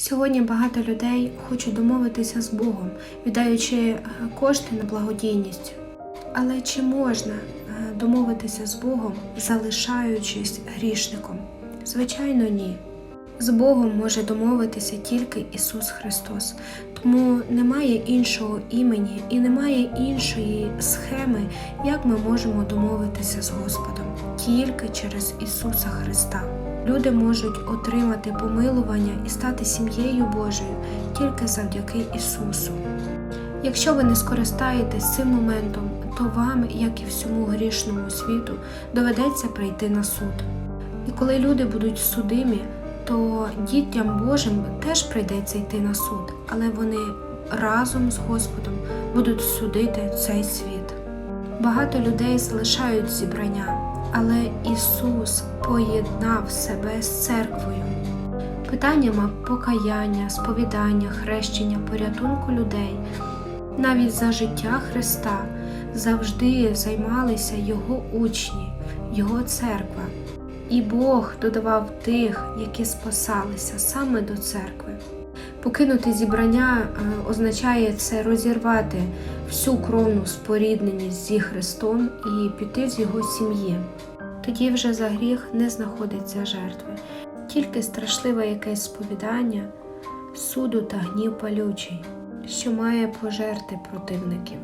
Сьогодні багато людей хочуть домовитися з Богом, віддаючи е, кошти на благодійність. Але чи можна е, домовитися з Богом, залишаючись грішником? Звичайно, ні. З Богом може домовитися тільки Ісус Христос, тому немає іншого імені і немає іншої схеми, як ми можемо домовитися з Господом, тільки через Ісуса Христа. Люди можуть отримати помилування і стати сім'єю Божою тільки завдяки Ісусу. Якщо ви не скористаєтесь цим моментом, то вам, як і всьому грішному світу, доведеться прийти на суд. І коли люди будуть судимі, то дітям Божим теж прийдеться йти на суд, але вони разом з Господом будуть судити цей світ. Багато людей залишають зібрання, але Ісус поєднав себе з церквою. Питаннями покаяння, сповідання, хрещення, порятунку людей, навіть за життя Христа завжди займалися Його учні, Його церква. І Бог додавав тих, які спасалися саме до церкви. Покинути зібрання е, означає це розірвати всю кровну спорідненість зі Христом і піти з його сім'ї. Тоді вже за гріх не знаходиться жертви, тільки страшливе якесь сповідання, суду та гнів палючий, що має пожерти противників.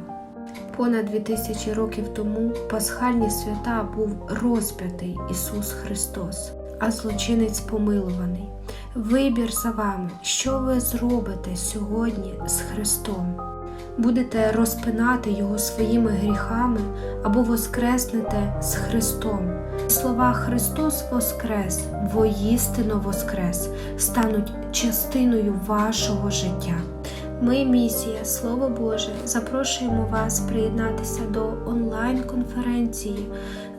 Понад 2000 років тому пасхальні свята був розп'ятий Ісус Христос, а злочинець помилуваний. Вибір за вами, що ви зробите сьогодні з Христом. Будете розпинати Його своїми гріхами або воскреснете з Христом. Слова Христос Воскрес, воістину Воскрес стануть частиною вашого життя. Ми, місія Слово Боже, запрошуємо вас приєднатися до онлайн-конференції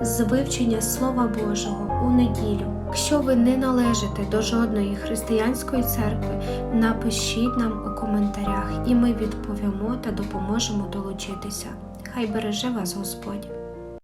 з вивчення Слова Божого у неділю. Якщо ви не належите до жодної християнської церкви, напишіть нам у коментарях, і ми відповімо та допоможемо долучитися. Хай береже вас Господь!